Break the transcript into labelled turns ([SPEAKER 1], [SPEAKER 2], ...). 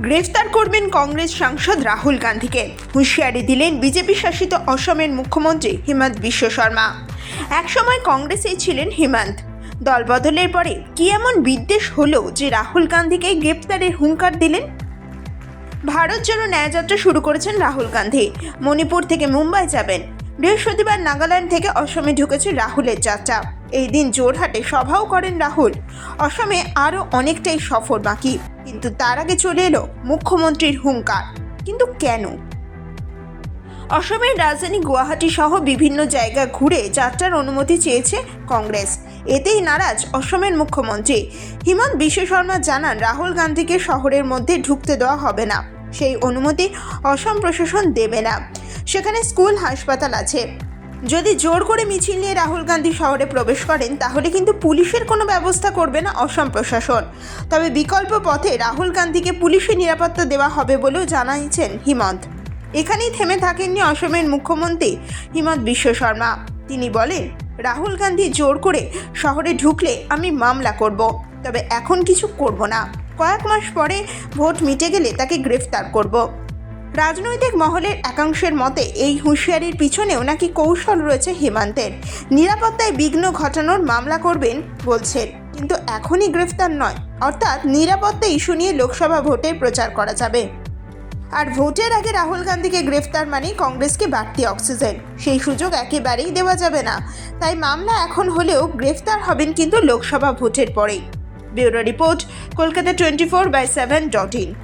[SPEAKER 1] গ্রেফতার করবেন কংগ্রেস সাংসদ রাহুল গান্ধীকে। হুঁশিয়ারি দিলেন বিজেপি শাসিত অসমের মুখ্যমন্ত্রী হিমন্ত বিশ্ব শর্মা। একসময় কংগ্রেসেই ছিলেন হিমন্ত। দল বদলের পরে কি এমন বিদ্বেষ হলো যে রাহুল গান্ধীকে গ্রেপ্তারের হুঙ্কার দিলেন? ভারত জন্য ন্যায়যাত্রা শুরু করেছেন রাহুল গান্ধী। মণিপুর থেকে মুম্বাই যাবেন। বৃহস্পতিবার নাগাল্যান্ড থেকে অসমে ঢুকেছে রাহুলের যাত্রা। এই দিন জোরহাটে সভাও করেন রাহুল। অসমে আরও অনেকটাই সফর বাকি। কিন্তু তার আগে চলে এলো মুখ্যমন্ত্রীর হুঙ্কার। কিন্তু কেন? অসমের রাজধানী গুয়াহাটি সহ বিভিন্ন জায়গা ঘুরে যাত্রার অনুমতি চেয়েছে কংগ্রেস। এতেই নারাজ অসমের মুখ্যমন্ত্রী। হিমন্ত বিশ্ব শর্মা জানান, রাহুল গান্ধীকে শহরের মধ্যে ঢুকতে দেওয়া হবে না। সেই অনুমতি অসম প্রশাসন দেবে না। সেখানে স্কুল, হাসপাতাল আছে। যদি জোর করে মিছিল নিয়ে রাহুল গান্ধী শহরে প্রবেশ করেন, তাহলে কিন্তু পুলিশের কোনো ব্যবস্থা করবে না অসম প্রশাসন। তবে বিকল্প পথে রাহুল গান্ধীকে পুলিশের নিরাপত্তা দেওয়া হবে বলেও জানাইছেন হিমন্ত। এখানেই থেমে থাকেননি অসমের মুখ্যমন্ত্রী হিমন্ত বিশ্ব শর্মা। তিনি বলেন, রাহুল গান্ধী জোর করে শহরে ঢুকলে আমি মামলা করব, তবে এখন কিছু করব না। কয়েক মাস পরে ভোট মিটে গেলে তাকে গ্রেফতার করব। রাজনৈতিক মহলের একাংশের মতে, এই হুঁশিয়ারির পিছনেও নাকি কৌশল রয়েছে হেমন্তের। নিরাপত্তায় বিঘ্ন ঘটানোর মামলা করবেন, বলছেন। কিন্তু এখনই গ্রেফতার নয়। অর্থাৎ নিরাপত্তা ইস্যু নিয়ে লোকসভা ভোটে প্রচার করা যাবে। আর ভোটের আগে রাহুল গান্ধীকে গ্রেফতার মানেই কংগ্রেসকে বাড়তি অক্সিজেন। সেই সুযোগ একেবারেই দেওয়া যাবে না। তাই মামলা এখন হলেও গ্রেফতার হবেন কিন্তু লোকসভা ভোটের পরেই। Bureau report, Kolkata twenty four by seven dot in.